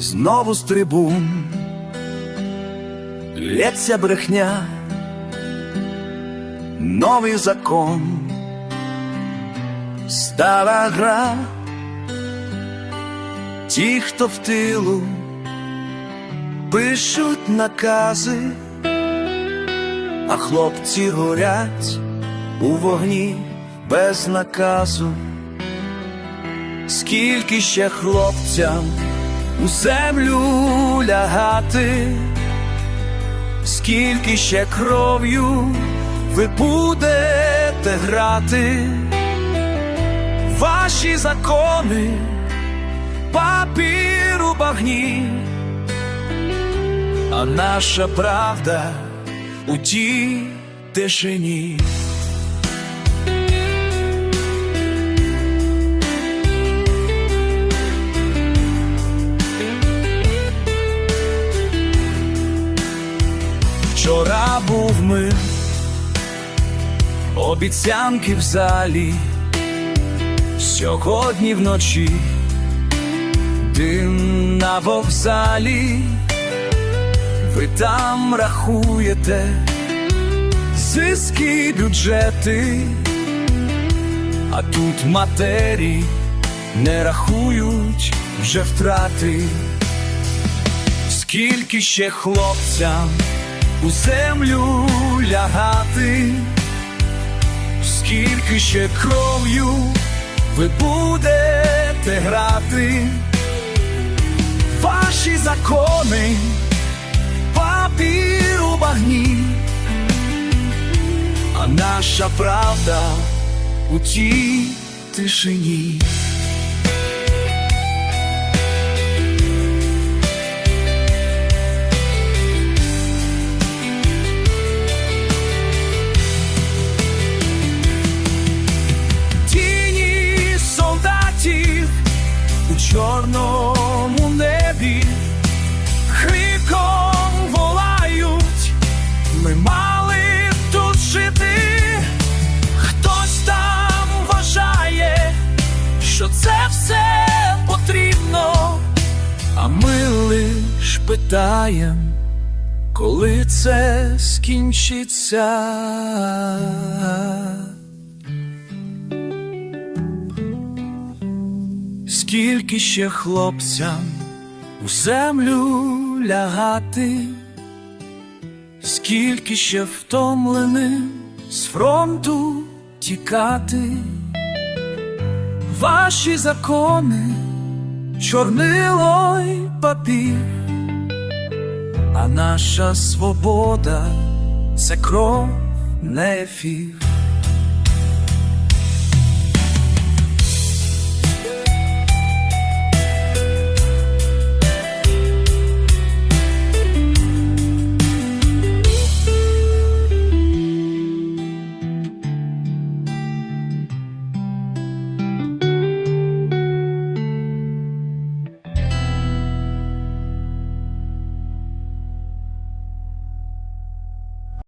знову з трибун. Лється брехня, новий закон, стара гра, ті, хто в тилу, пишуть накази, а хлопці горять у вогні без наказу. Скільки ще хлопцям у землю лягати, скільки ще кров'ю ви будете грати, ваші закони, папір у багні, а наша правда у тій тишині. Вчора був мир, обіцянки в залі, сьогодні вночі дим на вокзалі, ви там рахуєте зиски бюджети, а тут матері не рахують вже втрати. Скільки ще хлопцям у землю лягати, скільки ще кров'ю ви будете грати, ваші закони, папір у багні, а наша правда у тій тишині. Чорному небі, криком волають, ми мали тут жити, хтось там вважає, що це все потрібно, а ми лиш питаємо, коли це скінчиться. Скільки ще хлопцям у землю лягати, скільки ще втомленим з фронту тікати, ваші закони, чорнило й папір, а наша свобода це кров, не ефір.